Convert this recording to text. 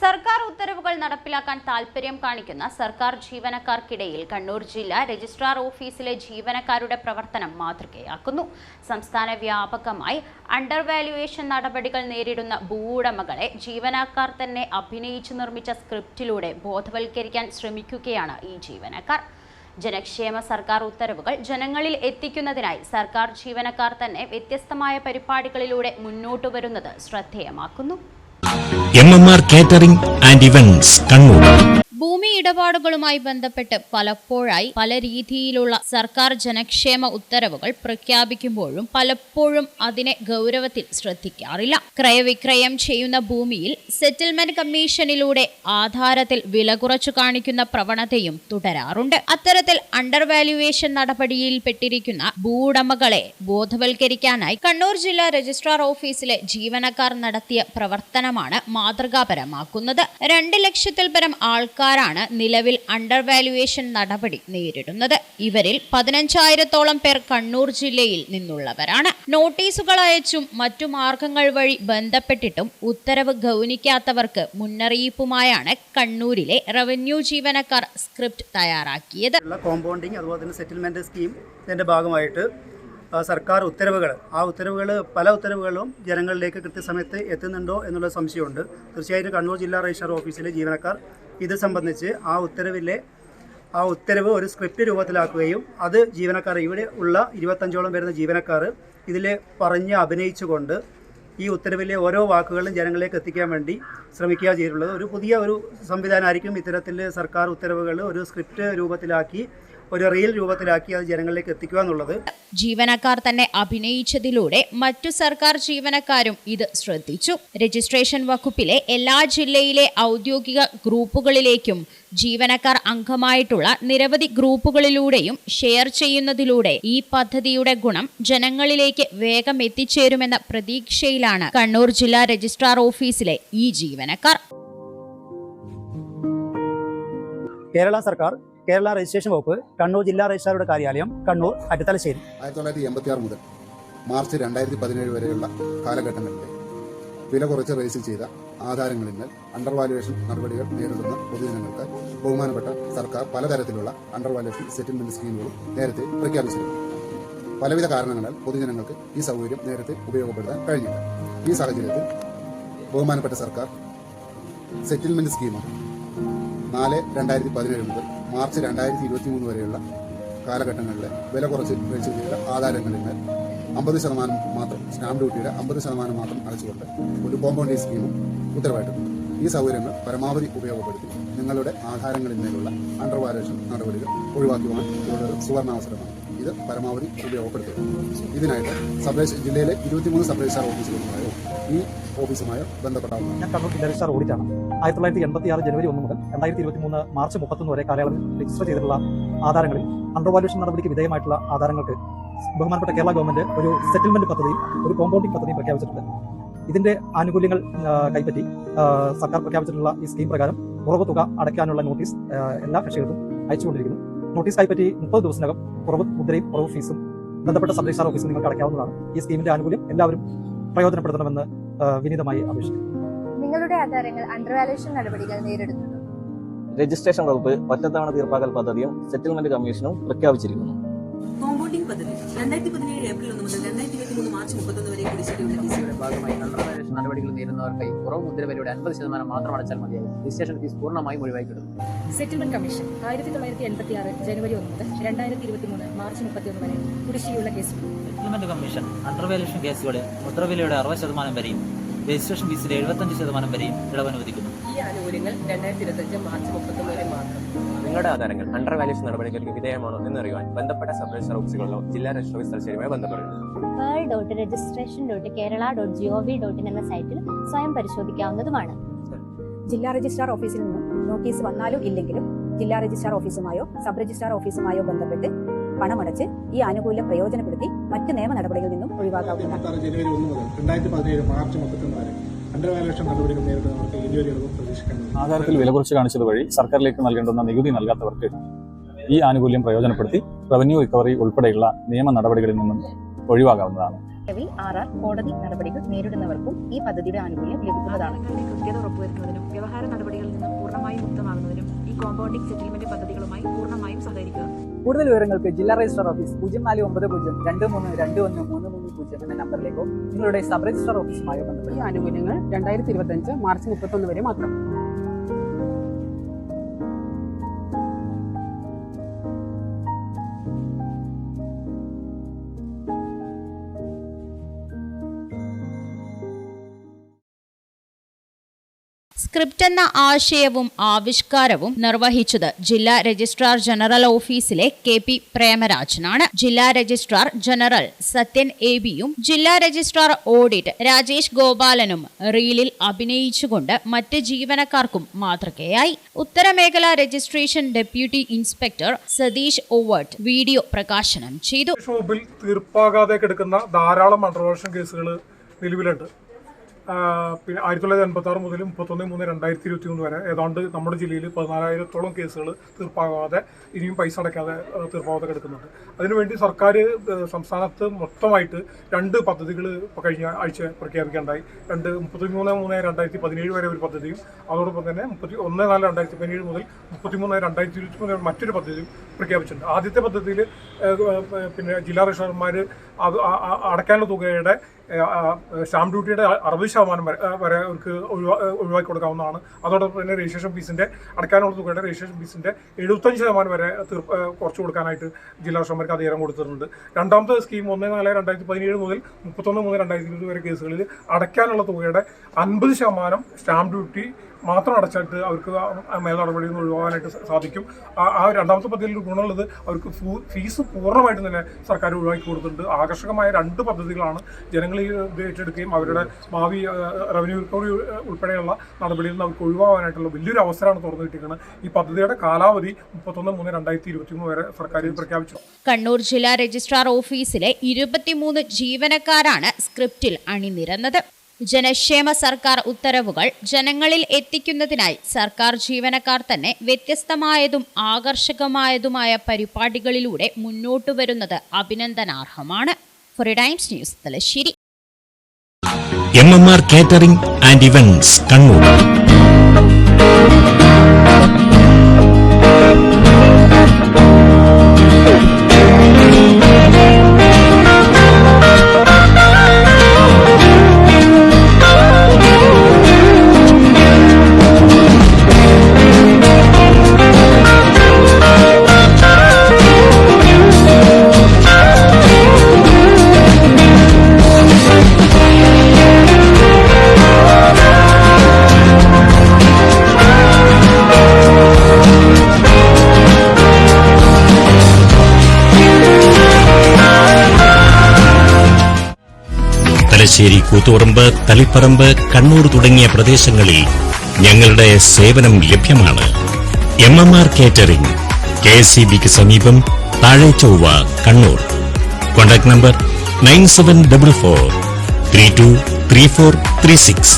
സർക്കാർ ഉത്തരവുകൾ നടപ്പിലാക്കാൻ താൽപര്യം കാണിക്കുന്ന സർക്കാർ ജീവനക്കാർക്കിടയിൽ കണ്ണൂർ ജില്ലാ രജിസ്ട്രാർ ഓഫീസിലെ ജീവനക്കാരുടെ പ്രവർത്തനം മാതൃകയാക്കുന്നു. സംസ്ഥാന വ്യാപകമായി അണ്ടർ വാല്യുവേഷൻ നടപടികൾ നേരിടുന്ന ഭൂവുടമകളെ ജീവനക്കാർ തന്നെ അഭിനയിച്ചു നിർമ്മിച്ച സ്ക്രിപ്റ്റിലൂടെ ബോധവൽക്കരിക്കാൻ ശ്രമിക്കുകയാണ് ഈ ജീവനക്കാർ. ജനക്ഷേമ സർക്കാർ ഉത്തരവുകൾ ജനങ്ങളിൽ എത്തിക്കുന്നതിനായി സർക്കാർ ജീവനക്കാർ തന്നെ വ്യത്യസ്തമായ പരിപാടികളിലൂടെ മുന്നോട്ടു വരുന്നത് ശ്രദ്ധേയമാക്കുന്നു. M M R catering and events Kannur. ഭൂമി ഇടപാടുകളുമായി ബന്ധപ്പെട്ട് പലപ്പോഴായി പല രീതിയിലുള്ള സർക്കാർ ജനക്ഷേമ ഉത്തരവുകൾ പ്രഖ്യാപിക്കുമ്പോഴും പലപ്പോഴും അതിനെ ഗൗരവത്തിൽ ശ്രദ്ധിക്കാറില്ല. ക്രയവിക്രയം ചെയ്യുന്ന ഭൂമിയിൽ സെറ്റിൽമെന്റ് കമ്മീഷനിലൂടെ ആധാരത്തിൽ വില കുറച്ചു കാണിക്കുന്ന പ്രവണതയും തുടരാറുണ്ട്. അത്തരത്തിൽ അണ്ടർ വാല്യുവേഷൻ നടപടിയിൽ പെട്ടിരിക്കുന്ന ഭൂവുടമകളെ ബോധവൽക്കരിക്കാനായി കണ്ണൂർ ജില്ലാ രജിസ്ട്രാർ ഓഫീസിലെ ജീവനക്കാർ നടത്തിയ പ്രവർത്തനമാണ് മാതൃകാപരമാക്കുന്നത്. രണ്ട് ലക്ഷത്തിൽ പരം ആൾക്കാരാണ് നിലവിൽ അണ്ടർ വാല്യുവേഷൻ നടപടി നേരിടുന്നത്. ഇവരിൽ പതിനഞ്ചായിരത്തോളം പേർ കണ്ണൂർ ജില്ലയിൽ നിന്നുള്ളവരാണ്. നോട്ടീസുകൾ അയച്ചും മറ്റു മാർഗങ്ങൾ വഴി ബന്ധപ്പെട്ടിട്ടും ഉത്തരവ് ഗൗനിക്കാത്തവർക്ക് മുന്നറിയിപ്പുമായാണ് കണ്ണൂരിലെ റവന്യൂ ജീവനക്കാർ സ്ക്രിപ്റ്റ് തയ്യാറാക്കിയത്. കോമ്പൗണ്ടിംഗ് അതുപോലെ തന്നെ സെറ്റിൽമെന്റ് സ്കീം ഭാഗമായിട്ട് സർക്കാർ ഉത്തരവുകൾ ആ ഉത്തരവുകൾ പല ഉത്തരവുകളും ജനങ്ങളിലേക്ക് കൃത്യസമയത്ത് എത്തുന്നുണ്ടോ എന്നുള്ള സംശയമുണ്ട്. തീർച്ചയായിട്ടും കണ്ണൂർ ജില്ലാ രജിസ്റ്റർ ഓഫീസിലെ ജീവനക്കാർ ഇത് സംബന്ധിച്ച് ആ ഉത്തരവിലെ ആ ഉത്തരവ് ഒരു സ്ക്രിപ്റ്റ് രൂപത്തിലാക്കുകയും അത് ജീവനക്കാർ ഇവിടെ ഉള്ള ഇരുപത്തഞ്ചോളം വരുന്ന ജീവനക്കാർ ഇതിൽ പറഞ്ഞ് അഭിനയിച്ചുകൊണ്ട് ഈ ഉത്തരവിലെ ഓരോ വാക്കുകളും ജനങ്ങളിലേക്ക് എത്തിക്കാൻ വേണ്ടി ശ്രമിക്കുക ചെയ്തിട്ടുള്ളത്. ഒരു പുതിയ ഒരു സംവിധാനമായിരിക്കും ഇത്തരത്തിൽ സർക്കാർ ഉത്തരവുകൾ ഒരു സ്ക്രിപ്റ്റ് രൂപത്തിലാക്കി ഒരു റീൽ രൂപത്തിലാക്കി അത് ജനങ്ങളിലേക്ക് എത്തിക്കുക എന്നുള്ളത് ജീവനക്കാർ തന്നെ അഭിനയിച്ചതിലൂടെ മറ്റു സർക്കാർ ജീവനക്കാരും ഇത് ശ്രദ്ധിച്ചു. രജിസ്ട്രേഷൻ വകുപ്പിലെ എല്ലാ ജില്ലയിലെ ഔദ്യോഗിക ഗ്രൂപ്പുകളിലേക്കും ജീവനക്കാർ അംഗമായിട്ടുള്ള നിരവധി ഗ്രൂപ്പുകളിലൂടെയും ഷെയർ ചെയ്യുന്നതിലൂടെ ഈ പദ്ധതിയുടെ ഗുണം ജനങ്ങളിലേക്ക് വേഗം എത്തിച്ചേരുമെന്ന പ്രതീക്ഷയിലാണ് കണ്ണൂർ ജില്ലാ രജിസ്ട്രാർ ഓഫീസിലെ ഈ ജീവനക്കാർ. കേരള സർക്കാർ കേരള രജിസ്ട്രേഷൻ വകുപ്പ് കണ്ണൂർ ജില്ലാ രജിസ്ട്രാറുടെ കാര്യാലയം കണ്ണൂർ അറ്റത്തലശ്ശേരി. ആയിരത്തി തൊള്ളായിരത്തി എൺപത്തി ആറ് മുതൽ മാർച്ച് രണ്ടായിരത്തി പതിനേഴ് വരെയുള്ള കാലഘട്ടങ്ങളിലെ വില കുറച്ച് രജിസ്റ്റർ ചെയ്ത ആധാരങ്ങളിന്മേൽ അണ്ടർ വാല്യുവേഷൻ നടപടികൾ നേരിടുന്ന പൊതുജനങ്ങൾക്ക് ബഹുമാനപ്പെട്ട സർക്കാർ പലതരത്തിലുള്ള അണ്ടർ വാല്യുവേഷൻ സെറ്റിൽമെന്റ് സ്കീമുകളും നേരത്തെ പ്രഖ്യാപിച്ചിരുന്നു. പലവിധ കാരണങ്ങളാൽ പൊതുജനങ്ങൾക്ക് ഈ സൗകര്യം നേരത്തെ ഉപയോഗപ്പെടുത്താൻ കഴിഞ്ഞില്ല. ഈ സാഹചര്യത്തിൽ ബഹുമാനപ്പെട്ട സർക്കാർ സെറ്റിൽമെന്റ് സ്കീം നാല് രണ്ടായിരത്തി പതിനേഴ് മുതൽ മാർച്ച് രണ്ടായിരത്തി ഇരുപത്തി മൂന്ന് വരെയുള്ള കാലഘട്ടങ്ങളിലെ വില കുറച്ച് രജിസ്റ്റർ ചെയ്ത ആധാരങ്ങളിന്മേൽ അമ്പത് ശതമാനം മാത്രം സ്റ്റാമ്പ് ഡ്യൂട്ടിയുടെ അമ്പത് ശതമാനം മാത്രം അടച്ചുകൊണ്ട് ഒരു കോമ്പൗണ്ടിംഗ് സ്കീമും ഉത്തരവായിട്ടുണ്ട്. ഈ സൗകര്യങ്ങൾ പരമാവധി ഉപയോഗപ്പെടുത്തി നിങ്ങളുടെ ആധാരങ്ങളിന്മേലുള്ള അണ്ടർ അണ്ടർവാലേഷൻ നടപടികൾ ഒഴിവാക്കുവാൻ ഒരു സുവർണാവസരമാണ് ഇത് പരമാവധി ഉപയോഗപ്പെടുത്തുക. ഇതിനായിട്ട് സബ് ജില്ലയിലെ ഇരുപത്തിമൂന്ന് സബ് രജിസ്ട്രാർ ഓഫീസുകളുമായോ ഈ ഓഫീസുമായോ ബന്ധപ്പെടാവുന്നതാണ്. ഞാൻ കണ്ണൂർ ജില്ലാ രജിസ്ട്രാർ ഓഡിറ്റാണ്. ആയിരത്തി തൊള്ളായിരത്തി എൺപത്തി ആറ് ജനുവരി ഒന്ന് മുതൽ രണ്ടായിരത്തി ഇരുപത്തി മൂന്ന് മാർച്ച് മുപ്പത്തൊന്ന് വരെ കാലയളവിൽ രജിസ്റ്റർ ചെയ്തിട്ടുള്ള ആധാരങ്ങളിൽ അണ്ടർ വാല്യൂഷൻ നടപടിക്ക് വിധേയമായിട്ടുള്ള ആധാരങ്ങൾക്ക് ബഹുമാനപ്പെട്ട കേരള ഗവൺമെന്റ് ഒരു സെറ്റിൽമെന്റ് പദ്ധതി ഒരു കോമ്പൗണ്ടിംഗ് പദ്ധതി പ്രഖ്യാപിച്ചിട്ടുണ്ട്. ഇതിന്റെ ആനുകൂല്യങ്ങൾ കൈപ്പറ്റി സർക്കാർ പ്രഖ്യാപിച്ചിട്ടുള്ള ഈ സ്കീം പ്രകാരം കുറവ് തുക അടയ്ക്കാനുള്ള നോട്ടീസ് എല്ലാ കക്ഷികൾക്കും അയച്ചുകൊണ്ടിരിക്കുന്നു. നോട്ടീസ് കൈപ്പറ്റി മുപ്പത് ദിവസത്തിനകം കുറവ് മുദ്രയും കുറവ് ഫീസും ബന്ധപ്പെട്ട സബ് രജിസ്ട്രാർ ഓഫീസിൽ നിങ്ങൾക്ക് അടയ്ക്കാവുന്നതാണ്. ഈ സ്കീമിന്റെ ആനുകൂല്യം എല്ലാവരും പ്രയോജനപ്പെടുത്തണമെന്ന് വിനീതമായി അപേക്ഷിക്കുന്നു. നിങ്ങളുടെ ആധാരങ്ങൾ അണ്ടർവാലേഷൻ നടപടികൾ നേരിടുന്നുണ്ടോ? രജിസ്ട്രേഷൻ വകുപ്പ് ഒറ്റത്തവണ തീർപ്പാക്കൽ പദ്ധതിയും സെറ്റിൽമെന്റ് കമ്മീഷനും പ്രഖ്യാപിച്ചിരിക്കുന്നു. കോമ്പൗണ്ടിംഗ് പദ്ധതി രണ്ടായിരത്തി പതിനേഴ് ഏപ്രിൽ ഒന്ന് മുതൽ രണ്ടായിരത്തി ഇരുപത്തി മൂന്ന് മാർച്ച് മുപ്പത്തൊന്ന് വരെ ഭാഗമായി അണ്ടർവാലേഷൻ നടപടികൾ നേരിടുന്നവർക്കായി കുറവ് മുദ്രവരിയുടെ അൻപത് ശതമാനം മാത്രം അടച്ചാൽ മതിയാകും. രജിസ്ട്രേഷൻ ഫീസ് പൂർണമായും ഒഴിവാക്കി സെറ്റിൽമെന്റ് കമ്മീഷൻ ആയിരത്തി തൊള്ളായിരത്തി എൺപത്തി ആറ് ജനുവരി ഒന്ന് മുതൽ രണ്ടായിരത്തി ഇരുപത്തി മൂന്ന് മാർച്ച് മുപ്പത്തിയൊന്ന് വരെ കുടിശ്ശിയുള്ള കേസുകൾ സെറ്റിൽമെന്റ് കമ്മീഷൻ അണ്ടർവാലേഷൻ കേസുകളിൽ മുദ്രവിലയുടെ അറുപത് ശതമാനം വരെയും രജിസ്ട്രേഷൻ ഫീസിൽ എഴുപത്തഞ്ച് ശതമാനം വരെയും ഇളവ് അനുവദിക്കുന്നു ഈ ആനുകൂല്യങ്ങൾ രണ്ടായിരത്തി ഇരുപത്തഞ്ച് മാർച്ച് മുപ്പത്തൊന്ന് വരെ മാത്രം. നിങ്ങളുടെ ആധാരങ്ങൾ അണ്ടർ വാല്യൂഷൻ നടപടികൾക്ക് വിധേയമാണോ എന്നറിയുവാൻ ബന്ധപ്പെട്ട സബ് രജിസ്റ്റർ ഓഫീസുകളിലോ ജില്ലാ രജിസ്റ്റർ ഓഫീസ് ബന്ധപ്പെടുന്നു ബന്ധപ്പെടുക. Pearl dot registration dot Kerala dot G O V dot in എന്ന സൈറ്റിൽ സ്വയം പരിശോധിക്കാവുന്നതുമാണ്. ജില്ലാ രജിസ്ട്രാർ ഓഫീസിൽ നിന്നും നോട്ടീസ് വന്നാലും ഇല്ലെങ്കിലും ജില്ലാ രജിസ്ട്രാർ ഓഫീസുമായോ സബ് രജിസ്ട്രാർ ഓഫീസുമായോ ബന്ധപ്പെട്ട് പണമടച്ച് ഈ ആനുകൂല്യം പ്രയോജനപ്പെടുത്തി മറ്റ് നിയമ നടപടികളിൽ നിന്നും ഒഴിവാക്കാവുന്നതാണ്. ജനുവരി ഒന്ന് മുതൽ രണ്ടായിരത്തി പതിനേഴ് മാർച്ച് മുപ്പത്തൊന്ന് വരെ ആധാരത്തിൽ വില കുറച്ച് കാണിച്ചത് വഴി സർക്കാരിലേക്ക് നൽകേണ്ടുന്ന നികുതി നൽകാത്തവർക്ക് ഈ ആനുകൂല്യം പ്രയോജനപ്പെടുത്തി റവന്യൂ റിക്കവറി ഉൾപ്പെടെയുള്ള നിയമ നടപടികളിൽ നിന്നും ഒഴിവാകാവുന്നതാണ് നിലവിൽ ആർ ആർ കോടതി നടപടികൾ നേരിടുന്നവർക്കും ഈ പദ്ധതിയുടെ ആനുകൂല്യം ലഭിക്കുന്നതാണ്. കൃത്യത ഉറപ്പുവരുത്തുന്നതിനും വ്യവഹാര കോമ്പൗണ്ടിംഗ് സെറ്റിൽമെന്റ് പദ്ധതികളുമായി പൂർണമായും സഹകരിക്കുക. കൂടുതൽ വിവരങ്ങൾക്ക് ജില്ലാ രജിസ്ട്രാർ ഓഫീസ് പൂജ്യം നാല് ഒമ്പത് പൂജ്യം രണ്ട് മൂന്ന് രണ്ട് ഒന്ന് മൂന്ന് മൂന്ന് പൂജ്യം എന്ന നമ്പറിലേക്കോ നിങ്ങളുടെ സബ് രജിസ്ട്രാർ ഓഫീസുമായോ ബന്ധപ്പെട്ട ഈ ആനുകൂല്യങ്ങൾ രണ്ടായിരത്തി ഇരുപത്തഞ്ച് മാർച്ച് മുപ്പത്തൊന്ന് വരെ മാത്രം. സ്ക്രിപ്റ്റ് എന്ന ആശയവും ആവിഷ്കാരവും നിർവഹിച്ചത് ജില്ലാ രജിസ്ട്രാർ ജനറൽ ഓഫീസിലെ കെ പി പ്രേമരാജനാണ്. ജില്ലാ രജിസ്ട്രാർ ജനറൽ സത്യൻ എ ബിയും ജില്ലാ രജിസ്ട്രാർ ഓഡിറ്റ് രാജേഷ് ഗോപാലനും റീലിൽ അഭിനയിച്ചുകൊണ്ട് മറ്റ് ജീവനക്കാർക്കും മാതൃകയായി. ഉത്തരമേഖല രജിസ്ട്രേഷൻ ഡെപ്യൂട്ടി ഇൻസ്പെക്ടർ സതീഷ് ഓവർട്ട് വീഡിയോ പ്രകാശനം ചെയ്തു. ഷോപ്പിൽ തീർപ്പാകാതെ കിടക്കുന്ന ധാരാളം കേസുകൾ നിലവിലുണ്ട്. പിന്നെ ആയിരത്തി തൊള്ളായിരത്തി എൺപത്തി ആറ് മുതൽ മുപ്പത്തൊന്ന് മൂന്ന് രണ്ടായിരത്തി ഇരുപത്തി മൂന്ന് വരെ. ഏതാണ്ട് നമ്മുടെ ജില്ലയിൽ പതിനാലായിരത്തോളം കേസുകൾ തീർപ്പാകാതെ ഇനിയും പൈസ അടയ്ക്കാതെ തീർപ്പാകാതെ കിടക്കുന്നുണ്ട്. അതിനുവേണ്ടി സർക്കാർ സംസ്ഥാനത്ത് മൊത്തമായിട്ട് രണ്ട് പദ്ധതികൾ കഴിഞ്ഞ ആഴ്ച പ്രഖ്യാപിക്കാണ്ടായി രണ്ട് മുപ്പത്തി മൂന്ന് മൂന്ന് രണ്ടായിരത്തി പതിനേഴ് വരെ ഒരു പദ്ധതിയും അതോടൊപ്പം തന്നെ മുപ്പത്തി ഒന്ന് നാല് രണ്ടായിരത്തി പതിനേഴ് മുതൽ മുപ്പത്തി മൂന്ന് രണ്ടായിരത്തി ഇരുപത്തി മൂന്ന് മറ്റൊരു പദ്ധതിയും പ്രഖ്യാപിച്ചിട്ടുണ്ട്. ആദ്യത്തെ പദ്ധതിയിൽ പിന്നെ ജില്ലാ രജിസ്ട്രാർമാർ അത് അടയ്ക്കാനുള്ള തുകയുടെ സ്റ്റാമ്പ് ഡ്യൂട്ടിയുടെ അറുപത് ശതമാനം വരെ വരെ അവർക്ക് ഒഴിവാ ഒഴിവാക്കി കൊടുക്കാവുന്നതാണ്. അതോടൊപ്പം തന്നെ രജിസ്ട്രേഷൻ ഫീസിന്റെ അടക്കാനുള്ള തുകയുടെ രജിസ്ട്രേഷൻ ഫീസിന്റെ എഴുപത്തഞ്ച് ശതമാനം വരെ തീർപ്പ് കുറച്ച് കൊടുക്കാനായിട്ട് ജില്ലാ കർഷകർക്ക് അധികാരം കൊടുത്തിട്ടുണ്ട്. രണ്ടാമത്തെ സ്കീം ഒന്ന് നാല് രണ്ടായിരത്തി പതിനേഴ് മുതൽ മുപ്പത്തൊന്ന് മുതൽ രണ്ടായിരത്തി ഇരുപത് വരെ കേസുകളിൽ അടയ്ക്കാനുള്ള തുകയുടെ അൻപത് ശതമാനം സ്റ്റാമ്പ് ഡ്യൂട്ടി മാത്രം അടച്ചിട്ട് അവർക്ക് മേൽ നടപടിയിൽ നിന്ന് ഒഴിവാകാനായിട്ട് സാധിക്കും. ആ- രണ്ടാമത്തെ പദ്ധതിയിൽ ഗുണമുള്ളത് അവർക്ക് ഫീസ് പൂർണമായിട്ടും തന്നെ സർക്കാർ ഒഴിവാക്കി കൊടുത്തിട്ടുണ്ട്. ആകർഷകമായ രണ്ട് പദ്ധതികളാണ് ജനങ്ങൾ ഈ ഏറ്റെടുക്കുകയും അവരുടെ ഭാവി റവന്യൂ റിക്കവറി ഉൾപ്പെടെയുള്ള നടപടിയിൽ നിന്ന് അവർക്ക് ഒഴിവാകാനായിട്ടുള്ള വലിയൊരു അവസരമാണ് തുറന്നു കിട്ടിയിരിക്കുന്നത്. ഈ പദ്ധതിയുടെ കാലാവധി മുപ്പത്തൊന്ന് മൂന്ന് രണ്ടായിരത്തി ഇരുപത്തി മൂന്ന് വരെ സർക്കാർ പ്രഖ്യാപിച്ചു. കണ്ണൂർ ജില്ലാ രജിസ്ട്രാർ ഓഫീസിലെ ഇരുപത്തിമൂന്ന് ജീവനക്കാരാണ് സ്ക്രിപ്റ്റിൽ അണിനിരന്നത്. ജനക്ഷേമ സർക്കാർ ഉത്തരവുകൾ ജനങ്ങളിൽ എത്തിക്കുന്നതിനായി സർക്കാർ ജീവനക്കാർ തന്നെ വ്യത്യസ്തമായതും ആകർഷകമായതുമായ പരിപാടികളിലൂടെ മുന്നോട്ടു വരുന്നത് അഭിനന്ദനാർഹമാണ്. Times news Thalassery. M M R and events Kannur Thalassery Koothuparamba Taliparamba Kannur തുടങ്ങിയ പ്രദേശങ്ങളിൽ ഞങ്ങളുടെ സേവനം ലഭ്യമാണ്. M M R catering K S C ബിക്ക് സമീപം താഴെ Chovva Kannur. Contact number nine seven double four three two three four three six